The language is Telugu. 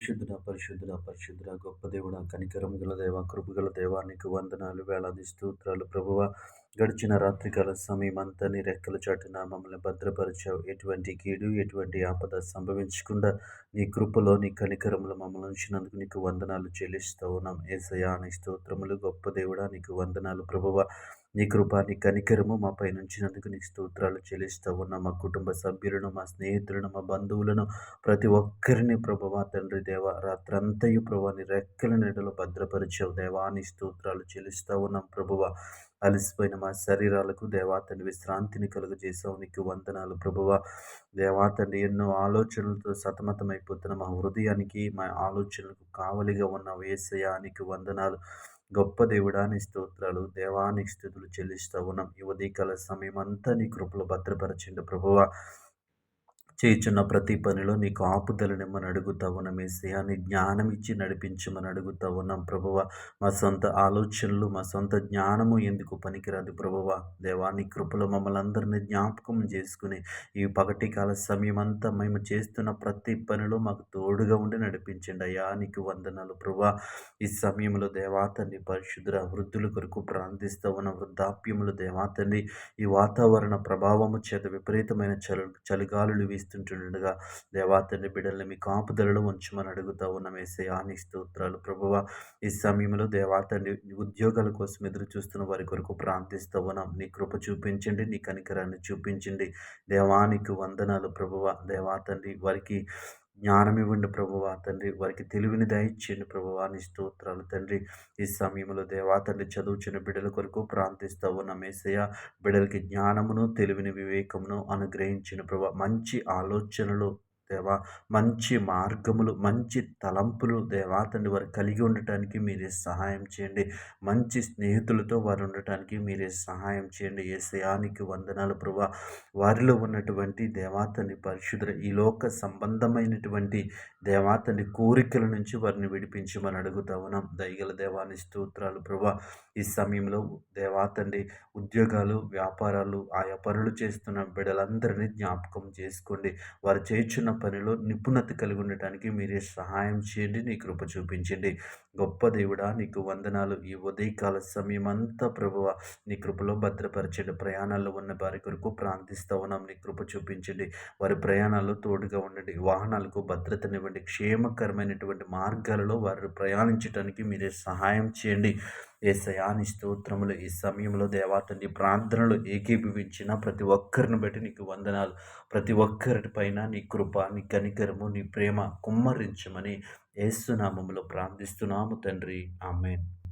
పరిశుద్ధుడ పరిశుద్ధుడ పరిశుద్ధుడ గొప్ప దేవుడ కనికరం గల దేవ కృపగల దేవానికి వందనాలు వేలాది స్తోత్రాలు ప్రభువ. గడిచిన రాత్రికాల సమయం అంతా నీ రెక్కల చాటున మమ్మల్ని భద్రపరిచావు. ఎటువంటి కీడు ఎటువంటి ఆపద సంభవించకుండా నీ కృపలో నీ కనికరములు మమ్మల్ని ఉంచినందుకు నీకు వందనాలు చెల్లిస్తూ ఉన్నాం. ఏసయా నీ స్తోత్రములు గొప్ప దేవుడా నీకు వందనాలు ప్రభువ. నీ కృప నీ కనికరము మా పై నుంచినందుకు నీకు స్తోత్రాలు చెల్లిస్తూ ఉన్న మా కుటుంబ సభ్యులను మా స్నేహితులను మా బంధువులను ప్రతి ఒక్కరిని ప్రభువా తండ్రి దేవ రాత్రంతయు ప్రభా నీ రెక్కల నీడలో భద్రపరిచావు. దేవాని స్తోత్రాలు చెల్లిస్తూ ఉన్నాం ప్రభువ. అలసిపోయిన మా శరీరాలకు దేవాతని విశ్రాంతిని కలుగజేసావు నీకు వందనాలు ప్రభువ. దేవాతని ఎన్నో ఆలోచనలతో సతమతమైపోతున్న మా హృదయానికి మా ఆలోచనలకు కావలిగా ఉన్న వేసయానికి వందనాలు. గొప్ప దేవుడాని స్తోత్రాలు దేవానికి స్థుతులు చెల్లిస్తూ ఉన్నాం. ఈ ఉదయకాల సమయం అంతా నీ కృపలు భద్రపరచండి ప్రభువ. చేయుచున్న ప్రతి పనిలో నీకు ఆపుదలనిమ్మని అడుగుతా ఉన్నాం ఏసయ్యా. నీ జ్ఞానం ఇచ్చి నడిపించమని అడుగుతా ఉన్నాం ప్రభువ. మా సొంత ఆలోచనలు మా సొంత జ్ఞానము ఎందుకు పనికిరాదు ప్రభువ? దేవా నీ కృపలో మమ్మల్ని అందరినీ జ్ఞాపకం చేసుకుని ఈ పగటి కాల సమయం అంతా మేము చేస్తున్న ప్రతి పనిలో మాకు తోడుగా ఉండి నడిపించండి అయ్యా. నీకు వందనాలు ప్రభా ఈ సమయంలో దేవాతని పరిశుద్ధ వృద్ధుల కొరకు ప్రార్థిస్తూ ఉన్న. వృద్ధాప్యములు దేవాతని ఈ వాతావరణ ప్రభావము చేత విపరీతమైన చలి చలిగాలులు వీస్తూ జీవిస్తుంటుండగా దేవాతని బిడ్డల్ని మీ కాపుదలలో ఉంచమని అడుగుతా ఉన్న వేసే ఆని స్తోత్రాలు. ప్రభువ ఈ సమయంలో దేవాతని ఉద్యోగాల కోసం ఎదురు చూస్తున్న వారి కొరకు ప్రార్థిస్తూ ఉన్నాం. నీ కృప చూపించండి నీ కనికరాన్ని చూపించండి. దేవానికి వందనాలు ప్రభువ. దేవాతండి వారికి జ్ఞానం ఇవ్వండి ప్రభువ తండ్రి. వారికి తెలివిని దయచేయండి ప్రభువా నీ స్తోత్రాలు. తండ్రి ఈ సమయంలో దేవా తండ్రి చదువుచిన బిడ్డల కొరకు ప్రాంతిస్తూ ఉన్న మేసయ్య. బిడ్డలకి జ్ఞానమును తెలివిని వివేకమును అనుగ్రహించిన ప్రభు మంచి ఆలోచనలు దేవా మంచి మార్గములు మంచి తలంపులు దేవా తండ్రి వారు కలిగి ఉండటానికి మీరే సహాయం చేయండి. మంచి స్నేహితులతో వారు ఉండటానికి మీరే సహాయం చేయండి. ఏ శయానికి వందనాలు ప్రభా. వారిలో ఉన్నటువంటి దేవాతని పరిశుద్ధ ఈ లోక సంబంధమైనటువంటి దేవాతని కోరికల నుంచి వారిని విడిపించమని అడుగుతా ఉన్నాం. దయగల దేవాని స్తోత్రాలు ప్రభా. ఈ సమయంలో దేవాతండి ఉద్యోగాలు వ్యాపారాలు ఆయా పనులు చేస్తున్న బిడ్డలందరినీ జ్ఞాపకం చేసుకోండి. వారు చేయుచున్న పనిలో నిపుణత కలిగి ఉండటానికి మీరే సహాయం చేయండి నీ కృప చూపించండి. గొప్ప దేవుడా నీకు వందనాలు. ఈ ఉదయకాల సమయం అంతా ప్రభువ నీ కృపలో భద్రపరచండి. ప్రయాణాల్లో ఉన్న వారి కొరకు ప్రార్థిస్తా ఉన్నాం. నీ కృప చూపించండి. వారి ప్రయాణాల్లో తోడుగా ఉండండి. వాహనాలకు భద్రతనివ్వండి. క్షేమకరమైనటువంటి మార్గాలలో వారు ప్రయాణించడానికి మీరే సహాయం చేయండి. ఏసయాని స్తోత్రములు ఈ సమయంలో దేవాతండి ప్రార్థనలు ఏకీభవించిన ప్రతి ఒక్కరిని బట్టి నీకు వందనాలు. ప్రతి ఒక్కరి పైన నీ కృప నీ కనికరము నీ ప్రేమ కుమ్మరించమని ఏసునామములో ప్రార్థిస్తున్నాము తండ్రి. ఆమెన్.